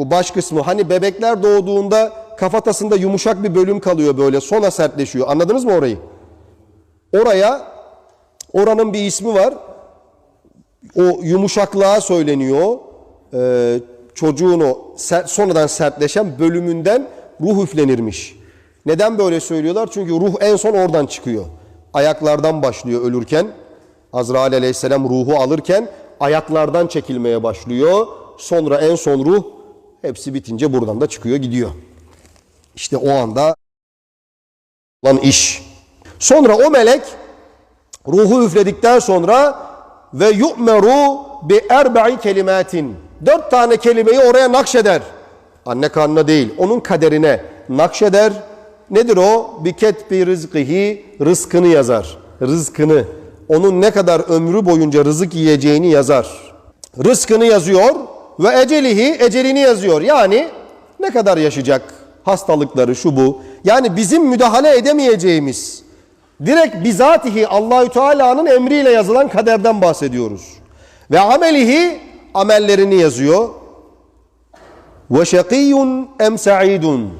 Bu baş kısmı. Hani bebekler doğduğunda kafatasında yumuşak bir bölüm kalıyor böyle. Sonra sertleşiyor. Anladınız mı orayı? Oraya oranın bir ismi var. O yumuşaklığa söyleniyor. Ee, çocuğun ser- sonradan sertleşen bölümünden ruh üflenirmiş. Neden böyle söylüyorlar? Çünkü ruh en son oradan çıkıyor. Ayaklardan başlıyor ölürken. Azrail aleyhisselam ruhu alırken ayaklardan çekilmeye başlıyor. Sonra en son ruh hepsi bitince buradan da çıkıyor gidiyor. İşte o anda olan iş. Sonra o melek ruhu üfledikten sonra ve yu'meru bi erba'i kelimatin. Dört tane kelimeyi oraya nakşeder. Anne karnına değil, onun kaderine nakşeder. Nedir o? Bi ketbi rizkihi, rızkını yazar. Rızkını. Onun ne kadar ömrü boyunca rızık yiyeceğini yazar. Rızkını yazıyor ve ecelihi, ecelini yazıyor. Yani ne kadar yaşayacak? Hastalıkları şu bu. Yani bizim müdahale edemeyeceğimiz direkt bizatihi Allahü Teala'nın emriyle yazılan kaderden bahsediyoruz. Ve amelihi amellerini yazıyor. Ve şakiyun em sa'idun.